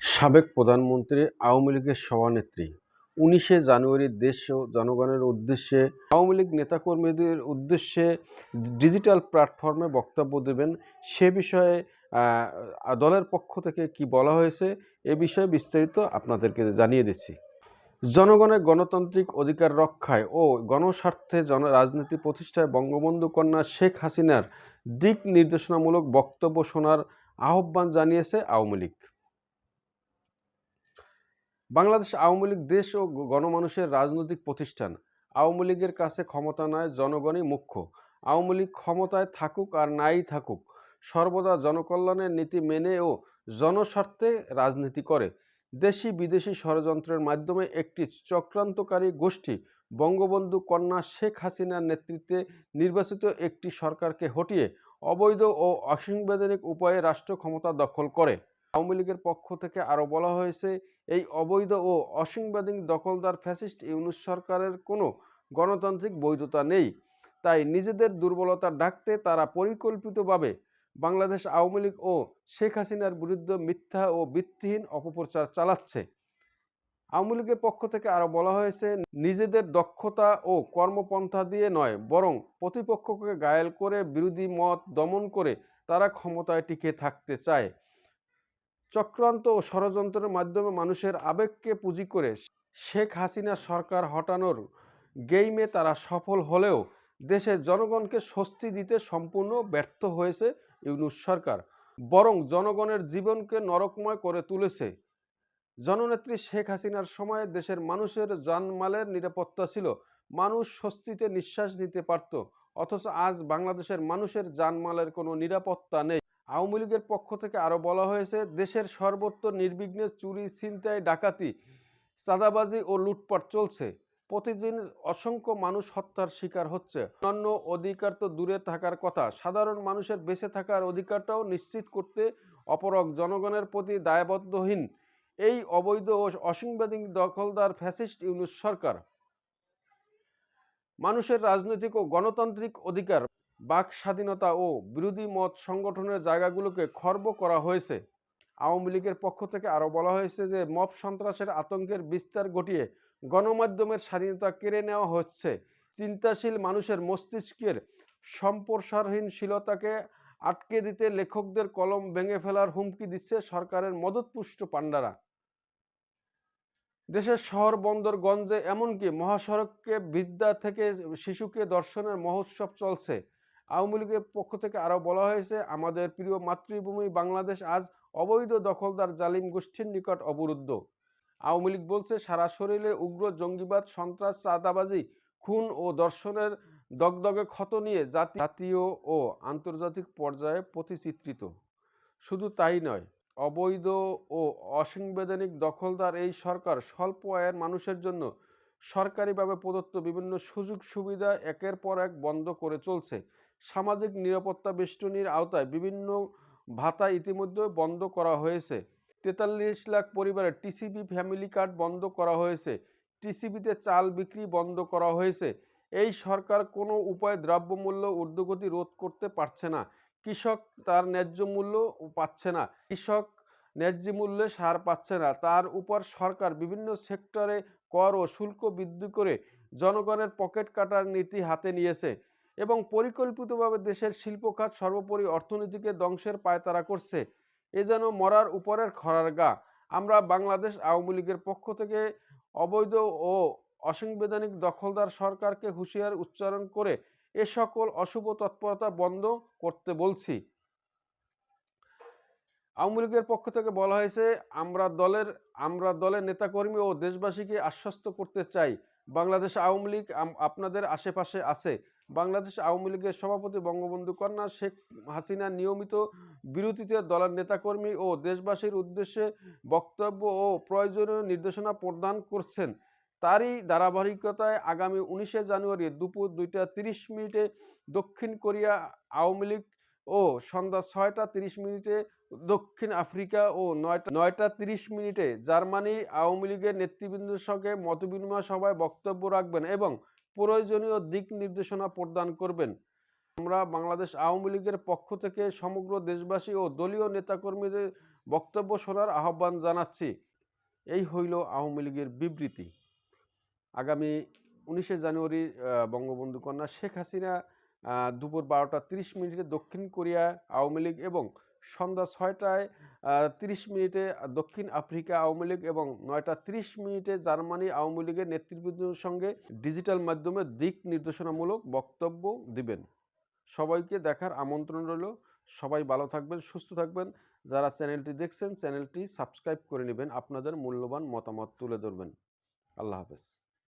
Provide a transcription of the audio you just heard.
সাবেক প্রধানমন্ত্রী, আওয়ামী লীগের সভানেত্রী। উনিশে জানুয়ারি দেশ ও জনগণের উদ্দেশ্যে, আওয়ামী লীগ নেতাকর্মীদের উদ্দেশ্যে ডিজিটাল প্ল্যাটফর্মে বক্তব্য দেবেন। সে বিষয়ে দলের পক্ষ থেকে কি বলা হয়েছে, এ বিষয়ে বিস্তারিত আপনাদেরকে জানিয়ে দিচ্ছি। জনগণের গণতান্ত্রিক অধিকার রক্ষায় ও গণস্বার্থে জন, রাজনীতি প্রতিষ্ঠায় বঙ্গবন্ধু কন্যা শেখ হাসিনার দিক নির্দেশনামূলক বক্তব্য শোনার আহ্বান জানিয়েছে আওয়ামী লীগ। বাংলাদেশ আওয়ামী লীগ দেশ ও গণমানুষের রাজনৈতিক প্রতিষ্ঠান। আওয়ামী লীগের কাছে ক্ষমতা নয়, জনগণই মুখ্য। আওয়ামী লীগ ক্ষমতায় থাকুক আর নাই থাকুক, সর্বদা জনকল্যাণের নীতি মেনে ও জনস্বার্থে রাজনীতি করে। দেশি বিদেশি ষড়যন্ত্রের মাধ্যমে একটি চক্রান্তকারী গোষ্ঠী বঙ্গবন্ধু কন্যা শেখ হাসিনার নেতৃত্বে নির্বাচিত একটি সরকারকে হটিয়ে অবৈধ ও অসাংবিধানিক উপায়ে রাষ্ট্র ক্ষমতা দখল করে। আওয়ামী লীগের পক্ষ থেকে আরও বলা হয়েছে, এই অবৈধ ও অসাংবিধানিক দখলদার ফ্যাসিস্ট ইউনুস সরকারের কোনো গণতান্ত্রিক বৈধতা নেই। তাই নিজেদের দুর্বলতা ডাকতে তারা পরিকল্পিতভাবে বাংলাদেশ আওয়ামী লীগ ও শেখ হাসিনার বিরুদ্ধে মিথ্যা ও ভিত্তিহীন অপপ্রচার চালাচ্ছে। আওয়ামী লীগের পক্ষ থেকে আরও বলা হয়েছে, নিজেদের দক্ষতা ও কর্মপন্থা দিয়ে নয়, বরং প্রতিপক্ষকে গায়েল করে বিরোধী মত দমন করে তারা ক্ষমতায় টিকে থাকতে চায়। চক্রান্ত ও ষড়যন্ত্রের মাধ্যমে মানুষের আবেগকে পুঁজি করে শেখ হাসিনা সরকার হটানোর গেইমে তারা সফল হলেও দেশের জনগণকে স্বস্তি দিতে সম্পূর্ণ ব্যর্থ হয়েছে ইউনুস সরকার। বরং জনগণের জীবনকে নরকময় করে তুলেছে। জননেত্রী শেখ হাসিনার সময়ে দেশের মানুষের জানমালের নিরাপত্তা ছিল। মানুষ স্বস্তিতে নিঃশ্বাস নিতে পারত। অথচ আজ বাংলাদেশের মানুষের জানমালের কোনো নিরাপত্তা নেই। আওয়ামী লীগের পক্ষ থেকে আরও বলা হয়েছে, দেশের সর্বত্র নির্বিঘ্নে চুরি, ছিনতাই, ডাকাতি, চাঁদাবাজি ও লুটপাট চলছে। প্রতিদিন অসংখ্য মানুষ হত্যার শিকার হচ্ছে। অন্যান্য অধিকার তো দূরে থাকার কথা, সাধারণ মানুষের বেঁচে থাকার অধিকারটাও নিশ্চিত করতে অপরক জনগণের প্রতি দায়বদ্ধহীন। এই অবৈধ ও অসাংবিধানিক দখলদার ফ্যাসিস্ট ইউনুস সরকার। মানুষের রাজনৈতিক ও গণতান্ত্রিক অধিকার বাক স্বাধীনতা ও বিরোধী মত সংগঠনের জায়গাগুলোকে খর্ব করা হয়েছে। আওয়ামী লীগের পক্ষ থেকে আরও বলা হয়েছে যে, মব সন্ত্রাসের আতঙ্কের বিস্তার ঘটিয়ে গণমাধ্যমের স্বাধীনতা কেড়ে নেওয়া হচ্ছে। চিন্তাশীল মানুষের মস্তিষ্কের সম্প্রসারহীনশীলতাকে আটকে দিতে লেখকদের কলম ভেঙে ফেলার হুমকি দিচ্ছে সরকারের মদতপুষ্ট পাণ্ডারা। দেশের শহর বন্দর গঞ্জে এমনকি মহাসড়ককে বিদ্যা থেকে শিশুকে দর্শনের মহোৎসব চলছে। আওয়ামী লীগের পক্ষ থেকে আরও বলা হয়েছে, আমাদের প্রিয় মাতৃভূমি বাংলাদেশ আজ অবৈধ দখলদার জালিম গোষ্ঠীর নিকট অবরুদ্ধ। আওয়ামী লীগ বলছে, সারা শরীরে উগ্র জঙ্গিবাদ, সন্ত্রাস, চাঁদাবাজি, খুন ও দর্শনের দগদগে ক্ষত নিয়ে জাতি, জাতীয় ও আন্তর্জাতিক পর্যায়ে প্রতিচিত্রিত। শুধু তাই নয়, অবৈধ ও অসাংবিধানিক দখলদার এই সরকার স্বল্প আয়ের মানুষের জন্য সরকারিভাবে প্রদত্ত বিভিন্ন সুযোগ সুবিধা একের পর এক বন্ধ করে চলছে। সামাজিক নিরাপত্তা বেষ্টনীর আওতায় বিভিন্ন ভাতা ইতিমধ্যে বন্ধ করা হয়েছে। তেতাল্লিশ লাখ পরিবারের টিসিবি ফ্যামিলি কার্ড বন্ধ করা হয়েছে। টিসিবিতে চাল বিক্রি বন্ধ করা হয়েছে। এই সরকার কোনো উপায়ে দ্রব্যমূল্য ঊর্ধ্বগতি রোধ করতে পারছে না। কৃষক তার ন্যায্য মূল্য পাচ্ছে না। কৃষক ন্যায্য মূল্যে সার পাচ্ছে না। তার উপর সরকার বিভিন্ন সেক্টরে কর ও শুল্ক বৃদ্ধি করে জনগণের পকেট কাটার নীতি হাতে নিয়েছে। এবং পরিকল্পিতভাবে দেশের শিল্প খাত সর্বোপরি অর্থনীতিকে ধ্বংসের পায়তারা করছে। এ যেন মরার উপরের খরার গা। আমরা বাংলাদেশ আওয়ামী লীগের পক্ষ থেকে অবৈধ ও অসাংবিধানিক দখলদার সরকারকে হুঁশিয়ার উচ্চারণ করে এ সকল অশুভ তৎপরতা বন্ধ করতে বলছি। আওয়ামী লীগের পক্ষ থেকে বলা হয়েছে, আমরা দলের আমরা দলের নেতাকর্মী ও দেশবাসীকে আশ্বস্ত করতে চাই। বাংলাদেশ আওয়ামী লীগ আপনাদের আশেপাশে আছে। বাংলাদেশ আওয়ামী লীগের সভাপতি বঙ্গবন্ধু কন্যা শেখ হাসিনা নিয়মিত বিরতিতে দলের নেতাকর্মী ও দেশবাসীর উদ্দেশ্যে বক্তব্য ও প্রয়োজনীয় নির্দেশনা প্রদান করছেন। তারই ধারাবাহিকতায় আগামী উনিশে জানুয়ারি দুপুর দুইটা তিরিশ মিনিটে দক্ষিণ কোরিয়া আওয়ামী লীগ ও সন্ধ্যা ছয়টা তিরিশ মিনিটে দক্ষিণ আফ্রিকা ও নয়টা নয়টা তিরিশ মিনিটে জার্মানি আওয়ামী লীগের নেতৃবৃন্দের সঙ্গে মতবিনিময় সভায় বক্তব্য রাখবেন এবং প্রয়োজনীয় দিক নির্দেশনা প্রদান করবেন। আমরা বাংলাদেশ আওয়ামী লীগের পক্ষ থেকে সমগ্র দেশবাসী ও দলীয় নেতাকর্মীদের বক্তব্য শোনার আহ্বান জানাচ্ছি। এই হইল আওয়ামী লীগের বিবৃতি। আগামী উনিশে জানুয়ারি বঙ্গবন্ধু কন্যা শেখ হাসিনা দুপুর বারোটা তিরিশ মিনিটে দক্ষিণ কোরিয়া আওয়ামী লীগ এবং সন্ধ্যা ছয়টায় তিরিশ মিনিটে দক্ষিণ আফ্রিকা আওয়ামী লীগ এবং নয়টা তিরিশ মিনিটে জার্মানি আওয়ামী লীগের নেতৃবৃন্দের সঙ্গে ডিজিটাল মাধ্যমে দিক নির্দেশনামূলক বক্তব্য দিবেন। সবাইকে দেখার আমন্ত্রণ রইল। সবাই ভালো থাকবেন, সুস্থ থাকবেন। যারা চ্যানেলটি দেখছেন, চ্যানেলটি সাবস্ক্রাইব করে নেবেন। আপনাদের মূল্যবান মতামত তুলে ধরবেন। আল্লাহ হাফেজ।